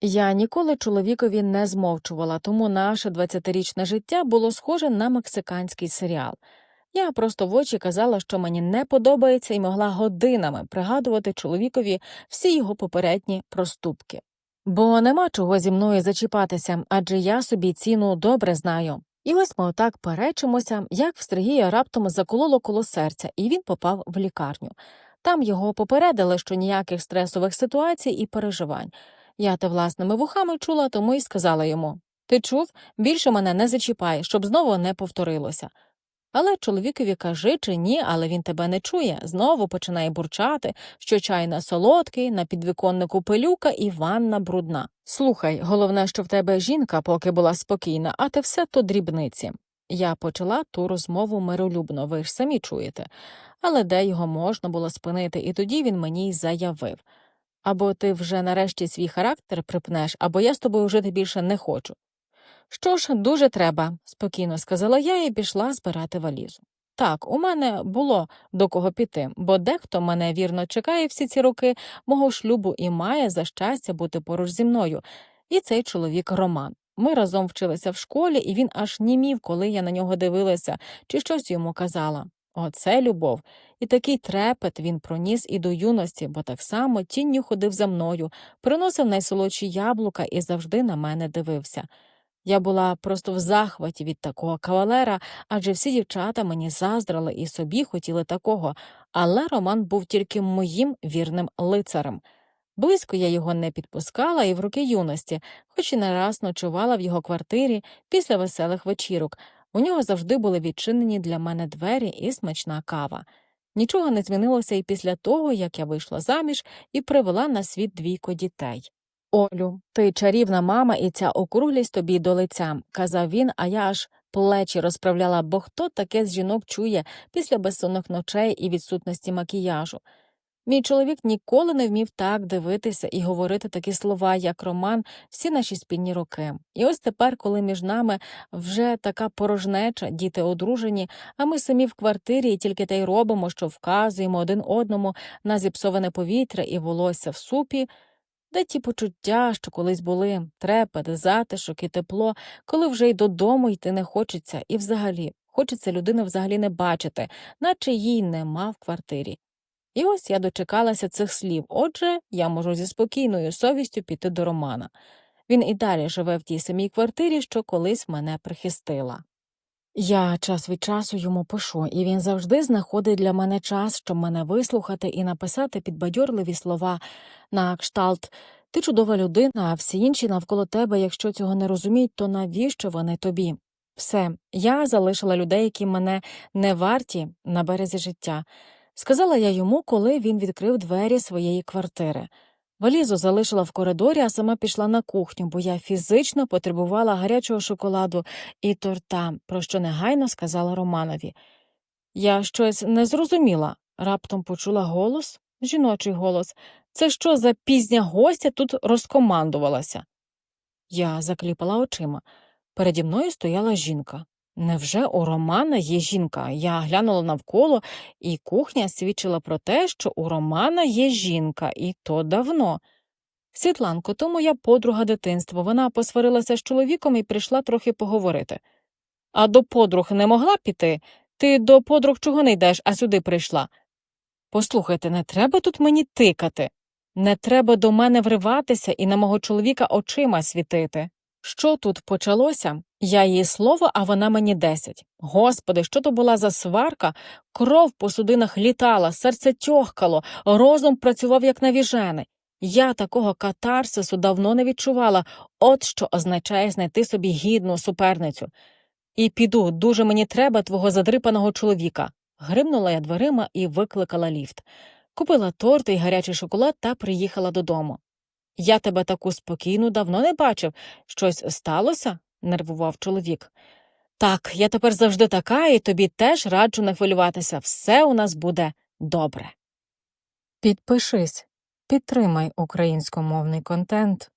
Я ніколи чоловікові не змовчувала, тому наше 20-річне життя було схоже на мексиканський серіал. Я просто в очі казала, що мені не подобається, і могла годинами пригадувати чоловікові всі його попередні проступки. Бо нема чого зі мною зачіпатися, адже я собі ціну добре знаю. І ось ми отак перечимося, як в Сергія раптом закололо коло серця, і він попав в лікарню. Там його попередили, що ніяких стресових ситуацій і переживань. Я те власними вухами чула, тому й сказала йому Ти чув, більше мене не зачіпай, щоб знову не повторилося. Але чоловікові кажи чи ні, але він тебе не чує. Знову починає бурчати, що чай на солодкий, на підвіконнику пилюка і ванна брудна. Слухай, головне, що в тебе жінка поки була спокійна, а те все то дрібниці. Я почала ту розмову миролюбно, ви ж самі чуєте. Але де його можна було спинити, і тоді він мені й заявив або ти вже нарешті свій характер припнеш, або я з тобою жити більше не хочу. Що ж, дуже треба, спокійно сказала я і пішла збирати валізу. Так, у мене було до кого піти, бо дехто мене вірно чекає всі ці роки мого шлюбу і має за щастя бути поруч зі мною. І цей чоловік Роман. Ми разом вчилися в школі, і він аж німів, коли я на нього дивилася чи щось йому казала. Оце любов. І такий трепет він проніс і до юності, бо так само тінню ходив за мною, приносив найсолодші яблука і завжди на мене дивився. Я була просто в захваті від такого кавалера, адже всі дівчата мені заздрили і собі хотіли такого, але Роман був тільки моїм вірним лицарем. Близько я його не підпускала і в роки юності, хоч і не раз ночувала в його квартирі після веселих вечірок. У нього завжди були відчинені для мене двері і смачна кава. Нічого не змінилося і після того, як я вийшла заміж і привела на світ двійко дітей. Олю, ти чарівна мама, і ця округлість тобі до лиця, казав він, а я аж плечі розправляла, бо хто таке з жінок чує після безсонних ночей і відсутності макіяжу. Мій чоловік ніколи не вмів так дивитися і говорити такі слова, як роман, всі наші спільні роки. І ось тепер, коли між нами вже така порожнеча, діти одружені, а ми самі в квартирі і тільки те й робимо, що вказуємо один одному на зіпсоване повітря і волосся в супі. Де ті почуття, що колись були, трепет, затишок і тепло, коли вже й додому йти не хочеться, і взагалі хочеться людини взагалі не бачити, наче їй нема в квартирі. І ось я дочекалася цих слів, отже, я можу зі спокійною совістю піти до Романа. Він і далі живе в тій самій квартирі, що колись мене прихистила. Я час від часу йому пишу, і він завжди знаходить для мене час, щоб мене вислухати і написати підбадьорливі слова на кшталт Ти чудова людина, а всі інші навколо тебе, якщо цього не розуміють, то навіщо вони тобі? Все, я залишила людей, які мене не варті на березі життя. Сказала я йому, коли він відкрив двері своєї квартири. Валізу залишила в коридорі, а сама пішла на кухню, бо я фізично потребувала гарячого шоколаду і торта, про що негайно сказала Романові. Я щось не зрозуміла, раптом почула голос, жіночий голос. Це що за пізня гостя тут розкомандувалася? Я закліпала очима. Переді мною стояла жінка. Невже у Романа є жінка? Я глянула навколо, і кухня свідчила про те, що у Романа є жінка, і то давно. Світланко, то моя подруга дитинства. Вона посварилася з чоловіком і прийшла трохи поговорити. А до подруг не могла піти? Ти до подруг чого не йдеш, а сюди прийшла? Послухайте, не треба тут мені тикати. Не треба до мене вриватися і на мого чоловіка очима світити. Що тут почалося? Я їй слово, а вона мені десять. Господи, що то була за сварка? Кров по судинах літала, серце тьохкало, розум працював як навіжений. Я такого катарсису давно не відчувала, от що означає знайти собі гідну суперницю. І піду, дуже мені треба твого задрипаного чоловіка. Гримнула я дверима і викликала ліфт. Купила торт і гарячий шоколад та приїхала додому. Я тебе таку спокійну давно не бачив. Щось сталося? нервував чоловік. Так, я тепер завжди така, і тобі теж раджу не хвилюватися. Все у нас буде добре. Підпишись, підтримай українськомовний контент.